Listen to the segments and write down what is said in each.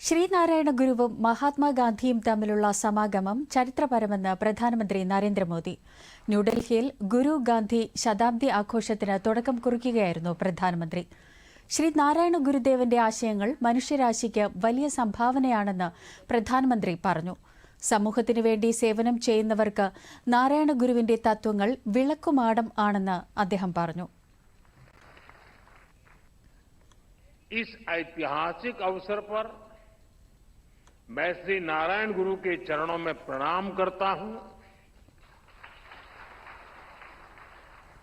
ശ്രീനാരായണ ഗുരുവും മഹാത്മാഗാന്ധിയും തമ്മിലുള്ള സമാഗമം ചരിത്രപരമെന്ന് പ്രധാനമന്ത്രി നരേന്ദ്രമോദി ന്യൂഡൽഹിയിൽ ഗുരു ഗാന്ധി ശതാബ്ദി ആഘോഷത്തിന് തുടക്കം കുറിക്കുകയായിരുന്നു പ്രധാനമന്ത്രി ശ്രീനാരായണ ഗുരുദേവന്റെ ആശയങ്ങൾ മനുഷ്യരാശിക്ക് വലിയ സംഭാവനയാണെന്ന് പ്രധാനമന്ത്രി പറഞ്ഞു സമൂഹത്തിനു വേണ്ടി സേവനം ചെയ്യുന്നവർക്ക് നാരായണ ഗുരുവിന്റെ തത്വങ്ങൾ വിളക്കുമാടം ആണെന്ന് അദ്ദേഹം പറഞ്ഞു इस ऐतिहासिक अवसर पर मैं श्री नारायण गुरु के चरणों में प्रणाम करता हूँ।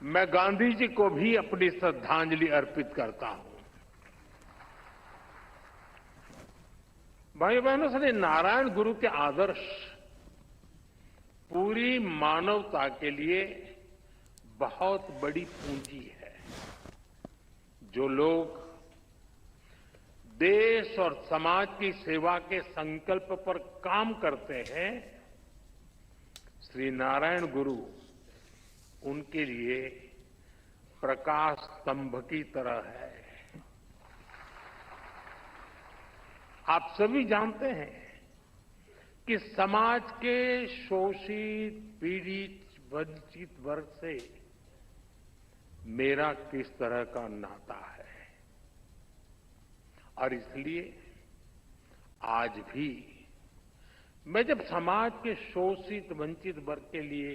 मैं गांधी जी को भी अपनी श्रद्धांजलि अर्पित करता हूँ। भाई बहनों श्री नारायण गुरु के आदर्श पूरी मानवता के लिए बहुत बड़ी पूंजी है, जो लोग देश और समाज की सेवा के संकल्प पर काम करते हैं, श्री नारायण गुरु, उनके लिए प्रकाश स्तंभ की तरह है। आप सभी जानते हैं कि समाज के शोषित, पीड़ित, वंचित वर्ग से मेरा किस तरह का नाता है? और इसलिए आज भी मैं जब समाज के शोषित वंचित वर्ग के लिए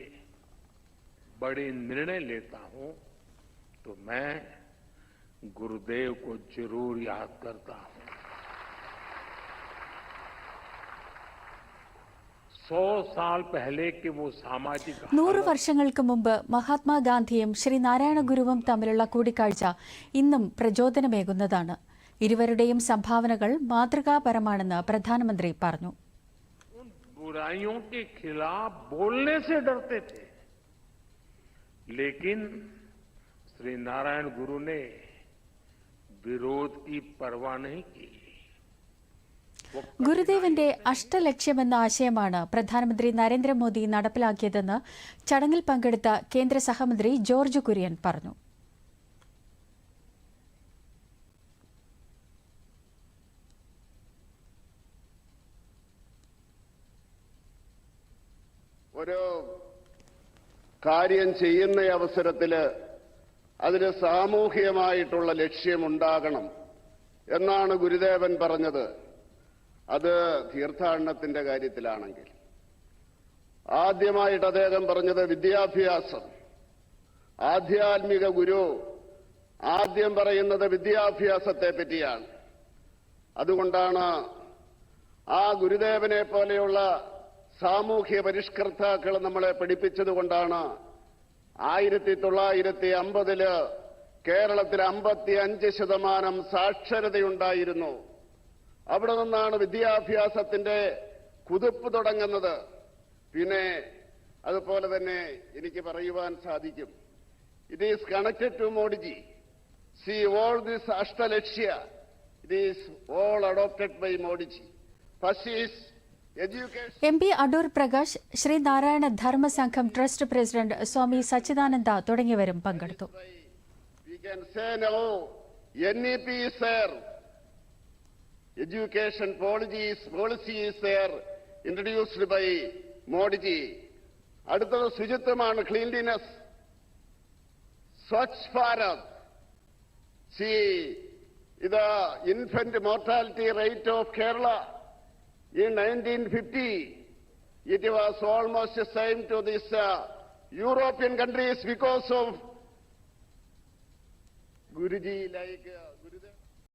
बड़े निर्णय लेता हूं तो मैं गुरुदेव को जरूर याद करता हूं सौ साल पहले के वो सामाजिक നൂറ് हालत വർഷങ്ങൾക്ക് മുമ്പ് മഹാത്മാഗാന്ധിയും ശ്രീനാരായണ ഗുരുവും തമ്മിലുള്ള കൂടിക്കാഴ്ച ഇന്നും പ്രചോദനമേകുന്നതാണ് ഇരുവരുടെയും സംഭാവനകൾ മാതൃകാപരമാണെന്ന് പ്രധാനമന്ത്രി പറഞ്ഞു उन बुराइयों के खिलाफ बोलने से डरते थे लेकिन श्री नारायण गुरु ने विरोध की परवाह नहीं की वो ഗുരുദേവന്റെ അഷ്ടലക്ഷ്യമെന്ന ആശയമാണ് പ്രധാനമന്ത്രി നരേന്ദ്രമോദി നടപ്പിലാക്കിയതെന്ന് ചടങ്ങിൽ പങ്കെടുത്ത കേന്ദ്ര സഹമന്ത്രി ജോർജ് കുര്യൻ പറഞ്ഞു കാര്യം ചെയ്യുന്ന അവസരത്തിൽ അതിന് സാമൂഹികമായിട്ടുള്ള ലക്ഷ്യമുണ്ടാകണം എന്നാണ് ഗുരുദേവൻ പറഞ്ഞത്. അത് തീർത്ഥാടനത്തിന്റെ കാര്യത്തിലാണെങ്കിൽ. ആദ്യമായിട്ട് അദ്ദേഹം പറഞ്ഞത് വിദ്യാഭ്യാസം. ആധ്യാത്മിക ഗുരു ആദ്യം പറയുന്നത് വിദ്യാഭ്യാസത്തെ പറ്റിയാണ്. അതുകൊണ്ടാണ് ആ ഗുരുദേവനെ പോലെയുള്ള സാമൂഹ്യ പരിഷ്കർത്താക്കൾ നമ്മളെ പഠിപ്പിച്ചതുകൊണ്ടാണ് ആയിരത്തി തൊള്ളായിരത്തി അമ്പതിൽ കേരളത്തിൽ അമ്പത്തി അഞ്ച് ശതമാനം സാക്ഷരതയുണ്ടായിരുന്നു. അവിടെ നിന്നാണ് വിദ്യാഭ്യാസത്തിന്റെ കുതിപ്പ് തുടങ്ങുന്നത്. പിന്നെ അതുപോലെ തന്നെ എനിക്ക് പറയുവാൻ സാധിക്കും. It is connected to Modiji see all this അഷ്ടലക്ഷ്യ it is all adopted by Modiji first is M P Adoor Prakash Sree Narayana Dharma Sangham trust president Swami Sachidananda തുടങ്ങിയവരും പങ്കെടുത്തു. We can say by Modiji അടുത്തത് ശുചിത്വമാണ് cleanliness Swachh Bharat see ഇത് infant mortality rate of Kerala in 1950 it was almost the same to these uh, European countries because of Guruji like uh, Gurudev.